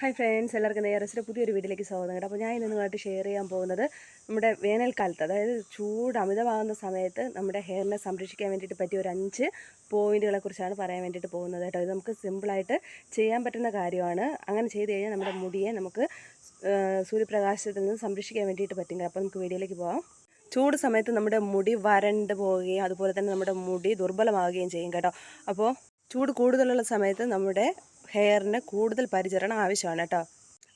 Hi friends എല്ലാവർക്കും നേരസിന്റെ പുതിയൊരു വീട്ടിലേക്ക് സ്വാഗതം കേട്ടോ. അപ്പോൾ ഞാൻ ഇന്ന് നിങ്ങളായിട്ട് ഷെയർ ചെയ്യാൻ പോകുന്നത് നമ്മുടെ വേനൽക്കാലത്ത് അതായത് ചൂട് അമിതമാകുന്ന സമയത്ത് നമ്മുടെ ഹെയറിനെ സംരക്ഷിക്കാൻ വേണ്ടിയിട്ട് പറ്റിയ ഒരു അഞ്ച് പോയിന്റുകളെ കുറിച്ചാണ് പറയാൻ വേണ്ടിയിട്ട് പോകുന്നത് കേട്ടോ. ഇത് നമുക്ക് സിമ്പിളായിട്ട് ചെയ്യാൻ പറ്റുന്ന കാര്യമാണ്. അങ്ങനെ ചെയ്ത് കഴിഞ്ഞാൽ നമ്മുടെ മുടിയെ നമുക്ക് സൂര്യപ്രകാശത്തിൽ നിന്ന് സംരക്ഷിക്കാൻ വേണ്ടിയിട്ട് പറ്റും അപ്പോൾ നമുക്ക് വീഡിയോയിലേക്ക് പോകാം ചൂട് സമയത്ത് നമ്മുടെ മുടി വരണ്ട് പോവുകയും അതുപോലെ തന്നെ നമ്മുടെ മുടി ദുർബലമാവുകയും ചെയ്യും കേട്ടോ. അപ്പോൾ ചൂട് കൂടുതലുള്ള സമയത്ത് നമ്മുടെ ഹെയറിന് കൂടുതൽ പരിചരണം ആവശ്യമാണ് കേട്ടോ.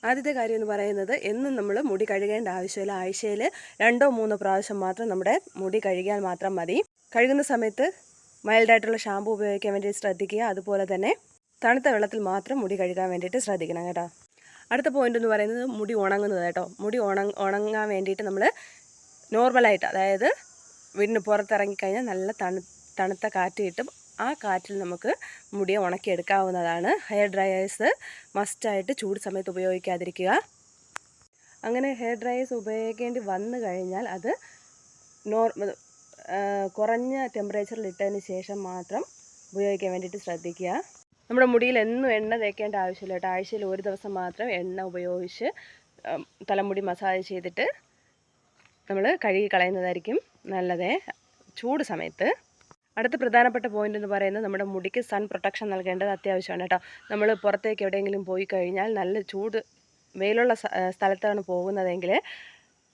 ആദ്യത്തെ കാര്യം എന്ന് പറയുന്നത് എന്നും നമ്മൾ മുടി കഴുകേണ്ട ആവശ്യമില്ല. ആഴ്ചയിൽ രണ്ടോ മൂന്നോ പ്രാവശ്യം മാത്രം നമ്മുടെ മുടി കഴുകിയാൽ മാത്രം മതി. കഴുകുന്ന സമയത്ത് മൈൽഡായിട്ടുള്ള ഷാമ്പു ഉപയോഗിക്കാൻ വേണ്ടി ശ്രദ്ധിക്കുക. അതുപോലെ തന്നെ തണുത്ത വെള്ളത്തിൽ മാത്രം മുടി കഴുകാൻ വേണ്ടിയിട്ട് ശ്രദ്ധിക്കണം കേട്ടോ. അടുത്ത പോയിന്റ് എന്ന് പറയുന്നത് മുടി ഉണങ്ങുന്നത് കേട്ടോ. മുടി ഉണങ് ഉണങ്ങാൻ വേണ്ടിയിട്ട് നമ്മൾ നോർമലായിട്ട് അതായത് വീടിന് പുറത്തിറങ്ങിക്കഴിഞ്ഞാൽ നല്ല തണു തണുത്ത കാറ്റ് കിട്ടും. ആ കാറ്റിൽ നമുക്ക് മുടിയെ ഉണക്കിയെടുക്കാവുന്നതാണ്. ഹെയർ ഡ്രയേഴ്സ് മസ്റ്റായിട്ട് ചൂട് സമയത്ത് ഉപയോഗിക്കാതിരിക്കുക. അങ്ങനെ ഹെയർ ഡ്രയേഴ്സ് ഉപയോഗിക്കേണ്ടി വന്നു കഴിഞ്ഞാൽ അത് നോർമൽ കുറഞ്ഞ ടെമ്പറേച്ചറിൽ ഇട്ടതിന് ശേഷം മാത്രം ഉപയോഗിക്കാൻ വേണ്ടിയിട്ട് ശ്രദ്ധിക്കുക. നമ്മുടെ മുടിയിൽ എന്നും എണ്ണ തേക്കേണ്ട ആവശ്യമില്ല കേട്ടോ. ആഴ്ചയിൽ ഒരു ദിവസം മാത്രം എണ്ണ ഉപയോഗിച്ച് തലമുടി മസാജ് ചെയ്തിട്ട് നമ്മൾ കഴുകി കളയുന്നതായിരിക്കും നല്ലത്. ചൂട് സമയത്ത് അടുത്ത പ്രധാനപ്പെട്ട പോയിന്റ് എന്ന് പറയുന്നത് നമ്മുടെ മുടിക്ക് സൺ പ്രൊട്ടക്ഷൻ നൽകേണ്ടത് അത്യാവശ്യമാണ് കേട്ടോ. നമ്മൾ പുറത്തേക്ക് എവിടെയെങ്കിലും പോയി കഴിഞ്ഞാൽ നല്ല ചൂട് വെയിലുള്ള സ്ഥലത്താണ് പോകുന്നതെങ്കിൽ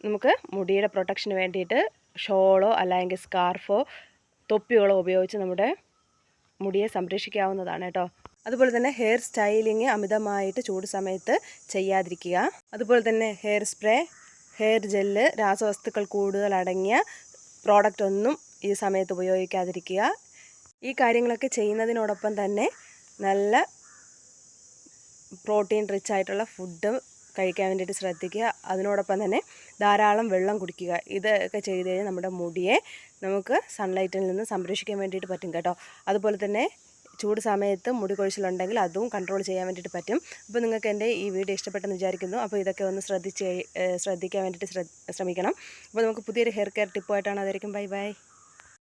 നമുക്ക് മുടിയുടെ പ്രൊട്ടക്ഷന് വേണ്ടിയിട്ട് ഷോളോ അല്ലെങ്കിൽ സ്കാർഫോ തൊപ്പികളോ ഉപയോഗിച്ച് നമ്മുടെ മുടിയെ സംരക്ഷിക്കാവുന്നതാണ് കേട്ടോ. അതുപോലെ തന്നെ ഹെയർ സ്റ്റൈലിങ് അമിതമായിട്ട് ചൂട് സമയത്ത് ചെയ്യാതിരിക്കുക. അതുപോലെ തന്നെ ഹെയർ സ്പ്രേ ഹെയർ ജെല്ല് രാസവസ്തുക്കൾ കൂടുതലടങ്ങിയ പ്രോഡക്റ്റ് ഒന്നും ഈ സമയത്ത് ഉപയോഗിക്കാതിരിക്കുക. ഈ കാര്യങ്ങളൊക്കെ ചെയ്യുന്നതിനോടൊപ്പം തന്നെ നല്ല പ്രോട്ടീൻ റിച്ച് ആയിട്ടുള്ള ഫുഡ് കഴിക്കാൻ വേണ്ടിയിട്ട് ശ്രദ്ധിക്കുക. അതിനോടൊപ്പം തന്നെ ധാരാളം വെള്ളം കുടിക്കുക. ഇതൊക്കെ ചെയ്ത് കഴിഞ്ഞാൽ നമ്മുടെ മുടിയെ നമുക്ക് സൺലൈറ്റിൽ നിന്ന് സംരക്ഷിക്കാൻ വേണ്ടിയിട്ട് പറ്റും കേട്ടോ. അതുപോലെ തന്നെ ചൂട് സമയത്ത് മുടി കൊഴിച്ചിലുണ്ടെങ്കിൽ അതും കൺട്രോൾ ചെയ്യാൻ വേണ്ടിയിട്ട് പറ്റും. അപ്പോൾ നിങ്ങൾക്ക് എന്റെ ഈ വീഡിയോ ഇഷ്ടപ്പെട്ടെന്ന് വിചാരിക്കുന്നു. അപ്പോൾ ഇതൊക്കെ ഒന്ന് ശ്രദ്ധിച്ച് ശ്രദ്ധിക്കാൻ വേണ്ടിയിട്ട് ശ്രമിക്കണം. അപ്പോൾ നമുക്ക് പുതിയൊരു ഹെയർ കെയർ ടിപ്പായിട്ടാണ് അതായിരിക്കും ബൈ ബൈ.